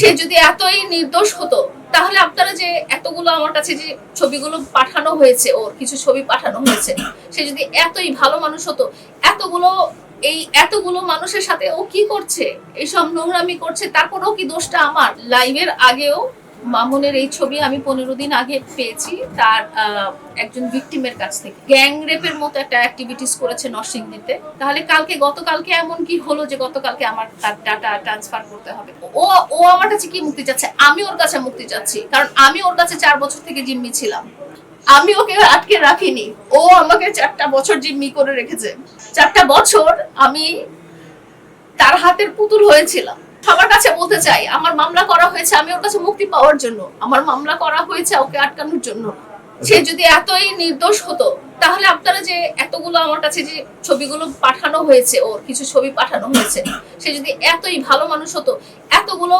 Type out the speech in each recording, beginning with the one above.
সে যদি এতই নির্দোষ হতো, তাহলে আপনারা যে এতগুলো আমার কাছে যে ছবিগুলো পাঠানো হয়েছে, ওর কিছু ছবি পাঠানো হয়েছে, সে যদি এতই ভালো মানুষ হতো, এতগুলো এই এতগুলো মানুষের সাথে ও কি করছে? এইসব নোংরামি করছে তারপরেও কি দোষটা আমার? লাইভের আগেও মামুনের এই ছবি আমি পনেরো দিন আগে পেয়েছি। তার একজন ভিকটিমের কাছ থেকে। গ্যাং রেপের মতো একটা অ্যাক্টিভিটিস করেছে নরসিংদীতে। তাহলে কালকে, গতকালকে এমন কি হলো যে গতকালকে আমার তার ডাটা ট্রান্সফার করতে হবে? ও ও আমার কাছে কি মুক্তি চাচ্ছে? আমি ওর কাছে মুক্তি চাচ্ছি। কারণ আমি ওর কাছে চার বছর থেকে জিম্মি ছিলাম। আমি ওকে আটকে রাখিনি। ও আমাকে চারটা বছর জিম্মি করে রেখেছে। চারটা বছর আমি তার হাতের পুতুল হয়েছিলাম। সবার কাছে বলতে চাই আমার মামলা করা হয়েছে আমি ওর কাছে মুক্তি পাওয়ার জন্য। আমার মামলা করা হয়েছে ওকে আটকানোর জন্য। সে যদি এতই নির্দোষ হতো তাহলে আপনারা যে এতগুলো আমার কাছে যে ছবিগুলো পাঠানো হয়েছে ওর কিছু ছবি পাঠানো হয়েছে সে যদি এতই ভালো মানুষ হতো এতগুলো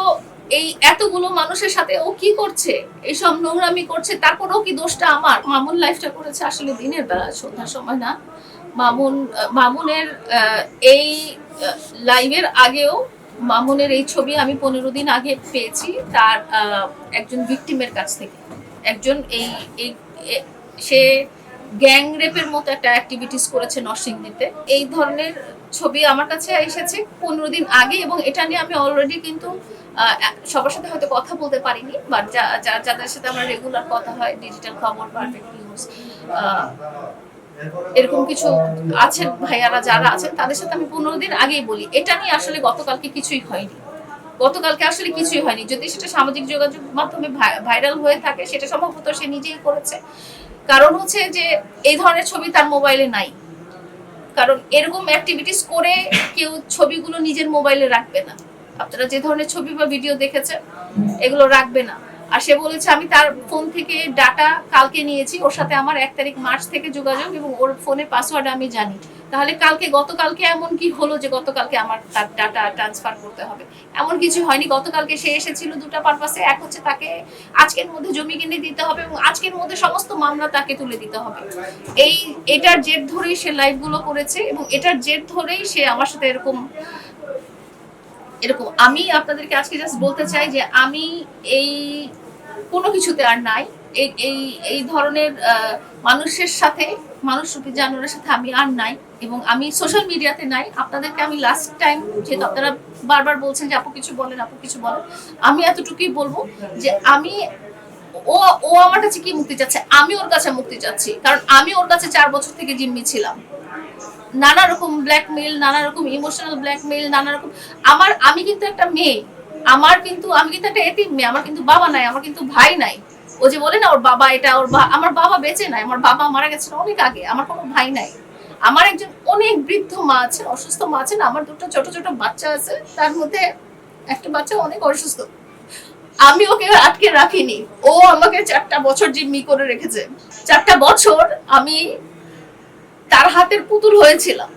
এই এতগুলো মানুষের সাথে ও কি করছে? এইসব নোংরামি করছে তারপরেও কি দোষটা আমার? মামুন লাইফটা করেছে আসলে দিনের বেলা সন্ধ্যার সময় না। মামুন মামুনের এই লাইভের আগেও মামুনের এই ছবি আমি পনেরো দিন আগে পেয়েছি তার একজন ভিকটিমের কাছ থেকে। একজন এই এই সে গ্যাং রেপের মতো একটা অ্যাক্টিভিটিস করেছে নরসিংদীতে। এই ধরনের ছবি আমার কাছে এসেছে পনেরো দিন আগে এবং এটা নিয়ে আমি অলরেডি কিন্তু সবার সাথে হয়তো কথা বলতে পারিনি বাট যাদের সাথে আমার রেগুলার কথা হয় ডিজিটাল খবর পারফেক্ট নিউজ এরকম কিছু আছেন ভাইয়ারা, যারা আছেন, তাদের সাথে আমি পনেরো দিন আগেই বলি, এটা নিয়ে আসলে গতকালকে কিছুই হয়নি। গতকালকে আসলে কিছুই হয়নি। যদি সেটা সামাজিক যোগাযোগ মাধ্যমে ভাইরাল হয়ে থাকে, সেটা সম্ভবত সে নিজেই করেছে। কারণ হচ্ছে যে, এই ধরনের ছবি তার মোবাইলে নাই। কারণ এরকম অ্যাক্টিভিটিস করে কেউ ছবিগুলো নিজের মোবাইলে রাখবে না। আপনারা যে ধরনের ছবি বা ভিডিও দেখেছেন, এগুলো রাখবে না। আর সে বলেছে, আমি তার ফোন থেকে ডাটা কালকে নিয়েছি, ওর সাথে আমার এক তারিখ মার্চ থেকে যোগাযোগ এবং ওর ফোনের পাসওয়ার্ড আমি জানি। তাহলে কালকে, গতকালকে এমন কি হলো যে গতকালকে আমার তার ডাটা ট্রান্সফার করতে হবে? এমন কিছু হয়নি। গতকালকে সে এসেছিল দুটো পারপাসে এক হচ্ছে তাকে আজকের মধ্যে জমি কিনে দিতে হবে এবং আজকের মধ্যে সমস্ত মামলা তাকে তুলে দিতে হবে। এই, এটার জের ধরেই সে লাইভগুলো করেছে এবং এটার জের ধরেই সে আমার সাথে এরকম এরকম, আমি আপনাদেরকে আজকে জাস্ট বলতে চাই যে আমি এই কোনো কিছুতে আর নাই। এই এই এই ধরনের মানুষের সাথে, মানুষ রূপী জানোয়ারের সাথে আমি আর নাই এবং আমি সোশ্যাল মিডিয়াতে নাই। আপনাদেরকে আমি লাস্ট টাইম যেহেতু আপনারা বারবার বলছেন যে আপু কিছু বলেন, আপু কিছু বলেন, আমি এতটুকুই বলব যে আমি, ও ও আমার কাছে কি মুক্তি চাচ্ছে? আমি ওর কাছে মুক্তি চাচ্ছি। কারণ আমি ওর কাছে চার বছর থেকে জিম্মি ছিলাম। নানা রকম ব্ল্যাকমেল নানা রকম ইমোশনাল ব্ল্যাকমেল নানা রকম আমার আমি কিন্তু একটা মেয়ে। আমার কিন্তু আমি কিন্তু একটা এতিম মেয়ে। আমার কিন্তু বাবা নাই, আমার কিন্তু ভাই নাই। ও যে বলে না, ওর বাবা এটা, ওর আমার বাবা বেঁচে নাই, আমার বাবা মারা গেছে অনেক আগে, আমার কোনো ভাই নাই। আমার একজন অনেক বৃদ্ধ মা আছে অসুস্থ মা আছেন, আমার দুটো ছোট ছোট বাচ্চা আছে, তার মধ্যে একটা বাচ্চা অনেক অসুস্থ। আমি ওকে আটকে রাখিনি। ও আমাকে চারটা বছর জিম্মি করে রেখেছে। চারটা বছর আমি তার হাতের পুতুল হয়েছিলাম।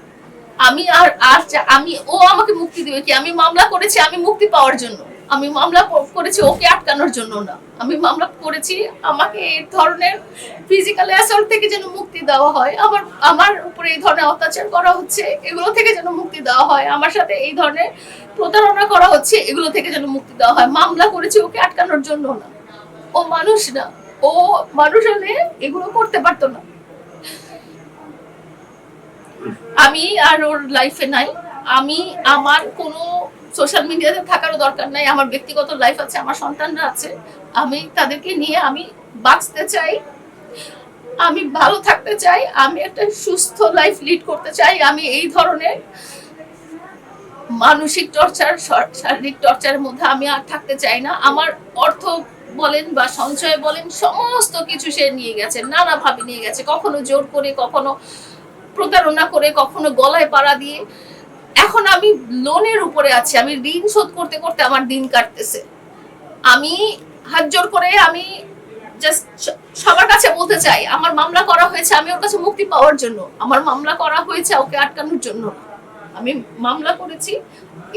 আমি আর আর আমি, ও আমাকে মুক্তি দিবে কি? আমি মামলা করেছি, আমি মুক্তি পাওয়ার জন্য। আমি মামলা করেছি, ওকে আটকানোর জন্য না। আমি মামলা করেছি, আমাকে এই ধরনের ফিজিক্যাল অ্যাসল্ট থেকে যেন মুক্তি দেওয়া হয়। আমার আমার উপরে এই ধরনের অত্যাচার করা হচ্ছে, এগুলো থেকে যেন মুক্তি দেওয়া হয়। আমার সাথে এই ধরনের প্রতারণা করা হচ্ছে, এগুলো থেকে যেন মুক্তি দেওয়া হয়। মামলা করেছি, ওকে আটকানোর জন্য না। ও মানুষ না। ও মানুষ হলে এগুলো করতে পারতো না। আমি আর ওর লাইফে নাই। আমি, আমার কোনো সোশ্যাল মিডিয়াতে থাকারও দরকার নাই। আমার ব্যক্তিগত লাইফ আছে, আমার সন্তানরা আছে। আমি তাদেরকে নিয়ে আমি বাঁচতে চাই। আমি ভালো থাকতে চাই। আমি একটা সুস্থ লাইফ লিড করতে চাই। আমি এই ধরনের মানসিক টর্চার শারীরিক টর্চারের মধ্যে আমি আর থাকতে চাই না। আমার অর্থ বলেন বা সঞ্চয় বলেন, সমস্ত কিছু সে নিয়ে গেছে, নানাভাবে নিয়ে গেছে। কখনো জোর করে, কখনো প্রতারণা করে কখনো গলায় পাড়া দিয়ে, এখন আমি লোনের উপরে আছি, আমি ঋণ শোধ করতে করতে আমার দিন কাটতেছে। আমি হাত জোর করে আমি জাস্ট সবার কাছে বলতে চাই, আমার মামলা করা হয়েছে, আমি ওর কাছে মুক্তি পাওয়ার জন্য। আমার মামলা করা হয়েছে, ওকে আটকানোর জন্য আমি মামলা করেছি,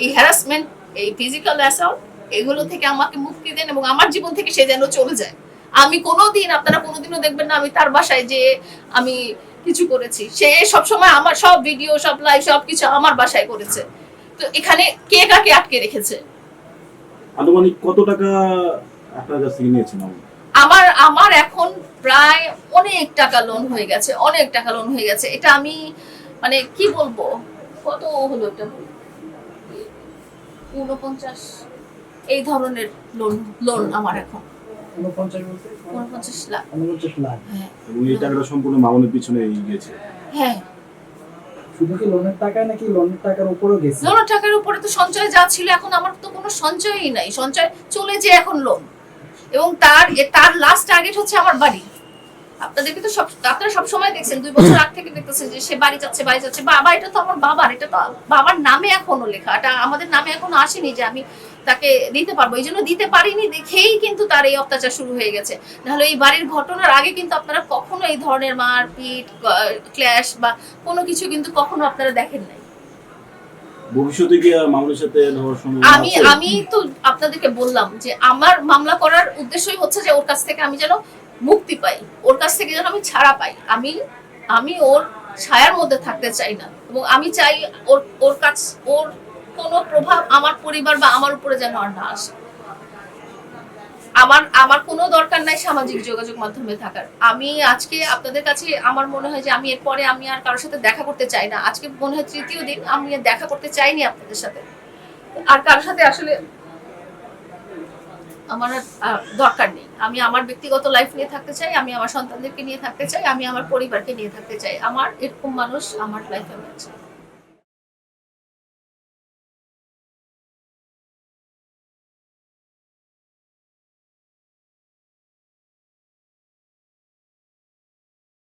এই হ্যারাসমেন্ট এই ফিজিক্যাল অ্যাসাল্ট এগুলো থেকে আমাকে মুক্তি দেন এবং আমার জীবন থেকে সে যেন চলে যায়। আমি কোনোদিন, আপনারা কোনোদিনও দেখবেন না, আমি তার বাসায় যে আমি কিছু করেছি। সে সব সময় আমার সব ভিডিও সব লাইভ সব কিছু আমার বাসায় করেছে। তো এখানে কে কাকে আটকে রেখেছে? আনুমানিক কত টাকা আপনার কাছ থেকে নিয়েছেন আমার আমার এখন প্রায় অনেক টাকা লোন হয়ে গেছে অনেক টাকা লোন হয়ে গেছে। এটা আমি মানে কি বলব? কত হলো এটা? ঊনপঞ্চাশ এই ধরনের লোন লোন আমার এখন। বলতে? লাখ। লাখ। হ্যাঁ। এই টাকাটা সম্পূর্ণ মামুনের পিছনে গিয়েছে। হ্যাঁ। শুধু কি লোনের টাকায় নাকি লোনের টাকার উপরেও গেছে? লোনের টাকার উপরে তো সঞ্চয় যা ছিল এখন আমার তো কোনো সঞ্চয়ই নাই। সঞ্চয় চলে যে এখন লোন এবং তার তার লাস্ট টার্গেট হচ্ছে আমার বাড়ি। আপনাদেরকে তো সব আপনারা সব সময় দেখছেন দুই বছর আগ থেকে দেখতেছেন যে সে বাড়ি যাচ্ছে বাড়ি যাচ্ছে। বাবা এটা তো আমার বাবার এটা তো বাবার নামে এখনও লেখা। এটা আমাদের নামে এখনও আসেনি যে আমি তাকে দিতে পারব। এই জন্য দিতে পারিনি দেখেই কিন্তু তার এই অত্যাচার শুরু হয়ে গেছে। নাহলে এই বাড়ির ঘটনার আগে কিন্তু আপনারা কখনো এই ধরনের মারপিট ক্ল্যাশ বা কোনো কিছু কিন্তু কখনো আপনারা দেখেন নাই। ভবিষ্যতে কি আর মামুনের সাথে আমি আমি তো আপনাদেরকে বললাম যে আমার মামলা করার উদ্দেশ্যই হচ্ছে যে ওর কাছ থেকে আমি যেন মুক্তি পাই ওর কাছ থেকে যেন আমি ছাড়া পাই। আমি আমি ওর ছায়ার মধ্যে থাকতে চাই না। এবং আমি চাই ওর ওর কাছ ওর কোনো প্রভাব আমার পরিবার বা আমার উপরে যেন আর না আসে। আমার আমার কোনো দরকার নাই সামাজিক যোগাযোগ মাধ্যমে থাকার। আমি আজকে আপনাদের কাছে আমার মনে হয় যে আমি এরপরে আমি আর কারোর সাথে দেখা করতে চাই না। আজকে মনে হয় তৃতীয় দিন আমি দেখা করতে চাইনি আপনাদের সাথে। আর কারোর সাথে আসলে আমার আর, দরকার নেই। আমি আমার ব্যক্তিগত লাইফ নিয়ে থাকতে চাই আমি আমার সন্তানদেরকে নিয়ে থাকতে চাই আমি আমার পরিবারকে নিয়ে থাকতে চাই। আমার এরকম মানুষ আমার লাইফে আছে